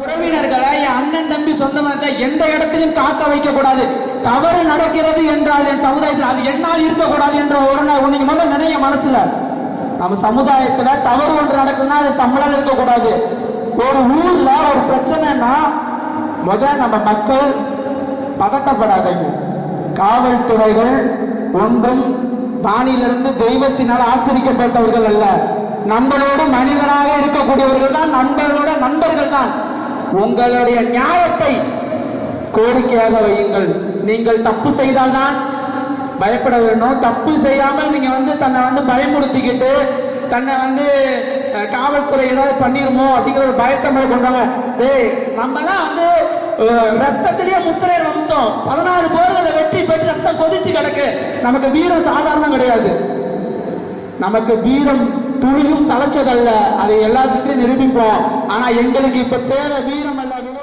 உறவினர்களை என் அண்ணன் தம்பி சொந்த எந்த இடத்திலும் காக்க வைக்க கூடாது தவறு நடக்கிறது என்றால் என் சமுதாயத்தில் அது என்னால் இருக்கக்கூடாது என்ற ஒரு நாள் நீங்க முதல் நினைய மனசுல. நம்ம சமுதாயத்துல தவறு ஒன்று நடக்குதுன்னா அது நம்மளால இருக்கக்கூடாது. ஒரு ஊர்ல ஒரு பிரச்சனைனா முத நம்ம மக்கள் பதட்டப்படாதீங்க. காவல்துறைகள் ஒன்றும் பாணியிலிருந்து தெய்வத்தினால் ஆசிரிக்கப்பட்டவர்கள் அல்ல. நம்மளோட மனிதனாக இருக்கக்கூடியவர்கள் தான் நண்பர்களோட நண்பர்கள் தான். உங்களுடைய நியாயத்தை கோரிக்கையாக வையுங்கள். நீங்கள் தப்பு செய்தால்தான் பயப்பட வேண்டும்? தப்பு செய்யாமல் நீங்க வந்து தன்னை வந்து பயமுறுத்திக்கிட்டு தன்னை வந்து காவல்துறை ஏதாவது பண்ணிருமோ அப்படிங்கிற ஒரு பயத்தை மேல கொண்டாங்க டேய் நம்மலாம் வந்து ரத்தத்திலேயே முத்திரையர் வம்சம். பதினாறு போர்களை வெற்றி பெற்று ரத்தம் கொதிச்சு கிடக்கு. நமக்கு வீரம் சாதாரணம் கிடையாது. நமக்கு வீரம் துணியும் சளைச்சதல்ல. அதை எல்லாத்துக்கிட்டையும் நிரூபிப்போம். ஆனா எங்களுக்கு இப்ப தேவை வீரம் அல்ல